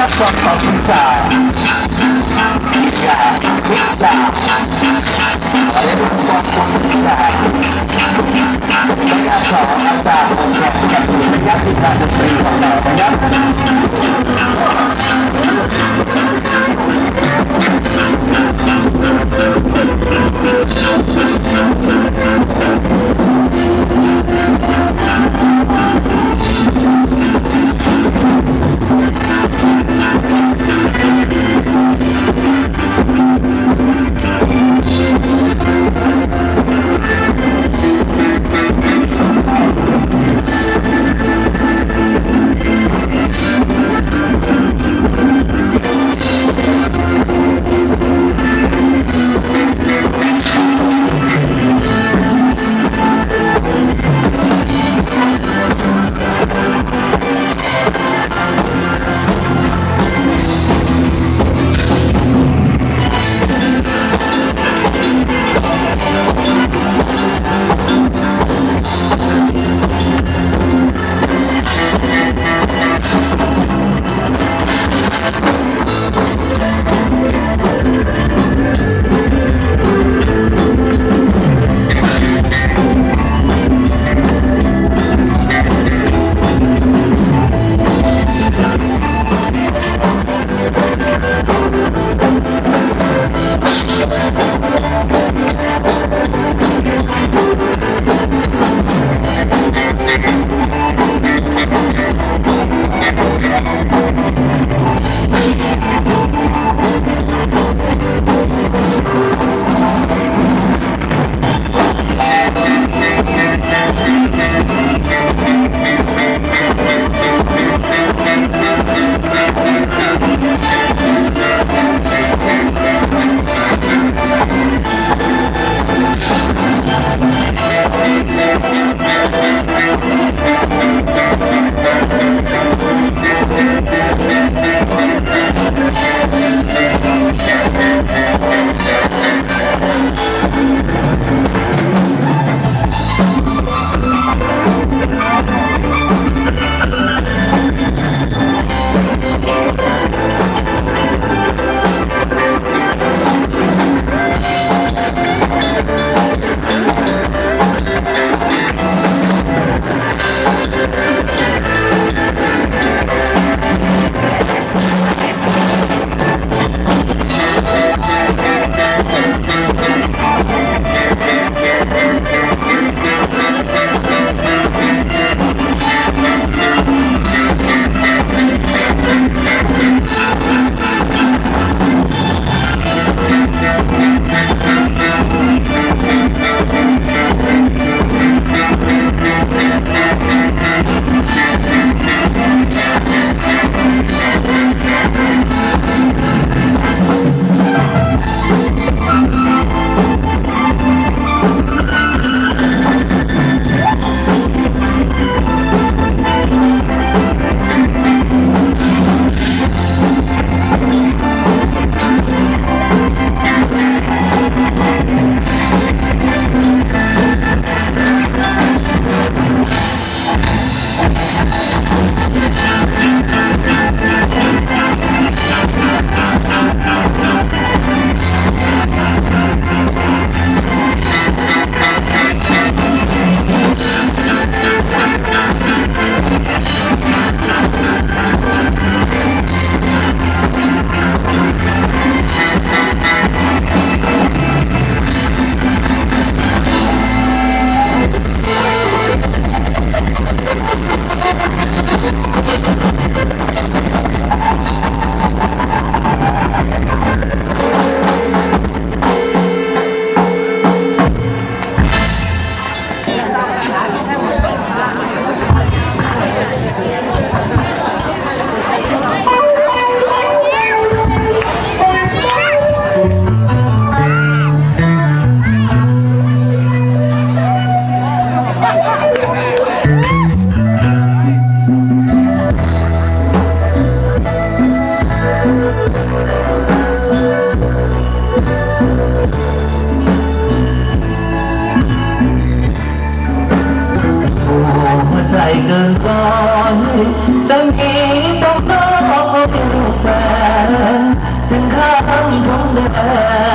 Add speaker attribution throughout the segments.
Speaker 1: up from the inside. Inside, inside. Let it walk from the inside. They got y'all outside on that step. They got me by the street on that. They got me. Thank you.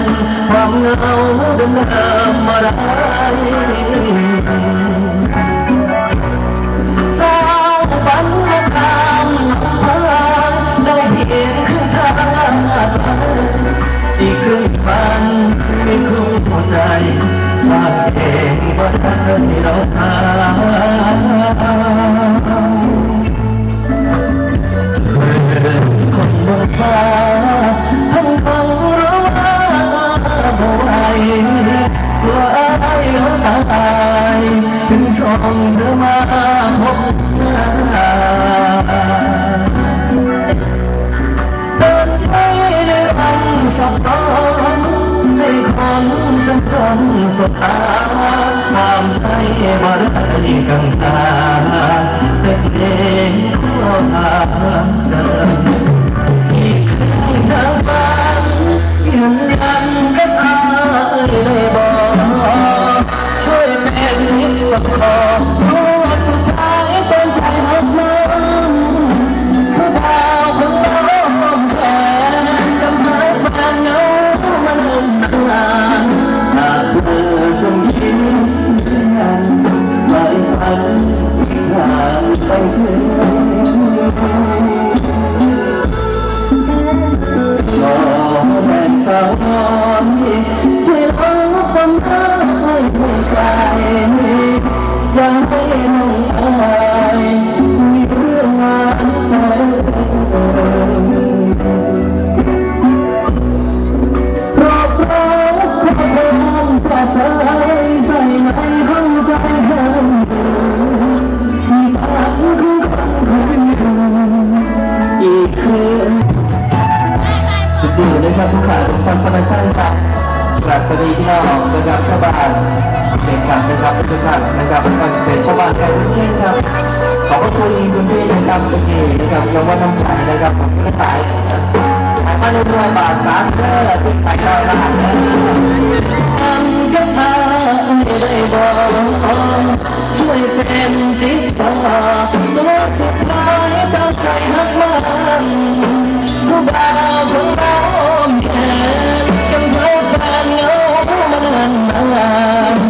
Speaker 1: นความเหงาเดิมเดิมมาได้สางฝันและทางพางได้เพียงครึ่งทางอีกครึ่งฝันไม่คุ้มหัวใจสร้างเองบ่าได้เราทาง กำตาแต่เพลงขอทางเดินอีกครั้งทางฝันยันยันกับอายได้บอกช่วยเป็นทิศสำคัญว่ คุณคุณพี่นะครับเมื่อกี้นะครับรางวัลน้ำใจนะครับผมก็ขายขายมาในรวยๆบาทสามเด้อที่ไปดาวล้านทำกับมาได้บอกช่วยเป็นจิตตาตัวสุดท้ายตั้งใจหักมันผู้บ่าวของเราแก่กันเท่าแฟนเงามันนาน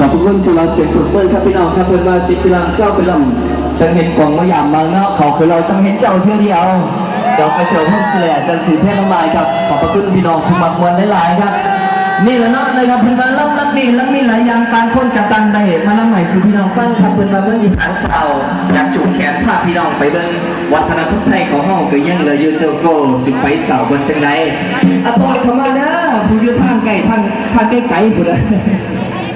Speaker 1: ขอบคุ
Speaker 2: ณสำหรับเสียงปรบมือครับพี่น้องครับเพื่อนว่าสิพิลังเศร้าเป็นลำจังเห็นกวางมะยามบางเนาะเขาคือเราจังเห็นเจ้าเท่าเดียวเดี๋ยวไปเจอห้องเสียจันถือเทศน้ำลายครับขอบพระคุณพี่น้องผู้มักมวลหลายๆครับนี่แหละเนาะนะครับเพื่อนว่าเล่าลักดีแล้วมีหลายอย่างการคนกระตันได้มาน้ำใหม่สู่พี่น้องฟังครับเพื่อนว่าเมื่ออีสานเศร้าอยากจูงแขนพาพี่น้องไปเบิ่งวัฒนธรรมไทยของห้องก็ยังเหลืออยู่เจ้าโก้สิไปเสาบนจังไดอะปอยเข้ามาเด้อผู้ยู่ทางไกลทางทางไกลๆผู้ใด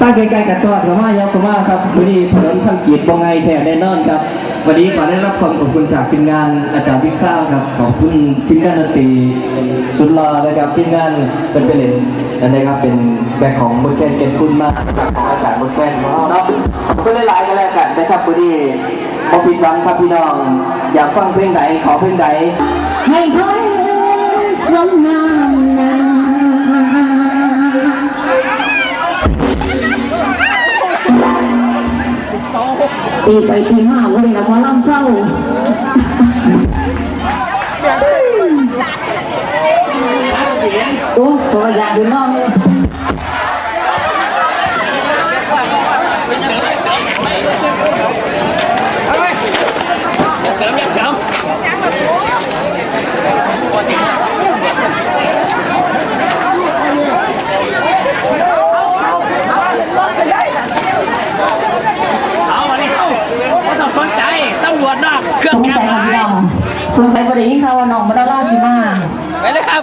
Speaker 2: ตั้งใกล้ๆกับตัวกับว่ายาวกับว่าครับวันนี้ถนนพันกีดบงไงแท้แน่นอนครับ วันนี้ขอได้รับความขอบคุณจากทีมงานอาจารย์พิกซ่าครับ ขอบคุณทีมงานดนตรีสุดหล่อนะครับทีมงานเป็นเป็นเลนนะครับเป็นแบกของบทแคนเกณฑ์คุณมากของอาจารย์บทแคนของเราเนาะขอบคุณหลายๆกันแล้วกันนะครับวันนี้บอผิดหวังครับพี่น้อง อยากฟังเพลงไหนขอเพลงไหน
Speaker 3: ให้คอสมน้ำหน้า ตีไปตีมาเว้ยแล้วพอลำเศร้าโอ้ตัวอยากดูน้อง
Speaker 2: ภา
Speaker 1: วนาขอ
Speaker 2: งเราล่าชิมาไป
Speaker 1: เลยครับ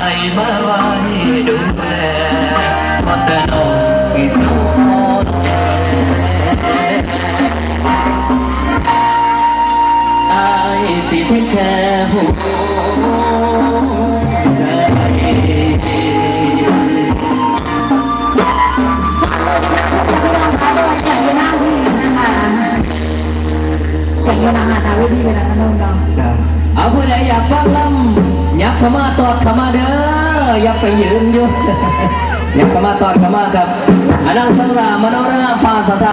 Speaker 1: ไอ้มาวายดูแลมา
Speaker 2: แต่น้อง
Speaker 1: ที่สูงอายสิที่แค่หัวอ
Speaker 2: ย่างนี้นะคะทาวิธีเวลาน้องน้อง
Speaker 1: เอาผู้ใดอยากฟังลำ ยับเขมาตอดขมาเด้อยับไปยืนอยู่ยับเขมาตอดขมาครับอันนั้สังรามโนราฟาสถา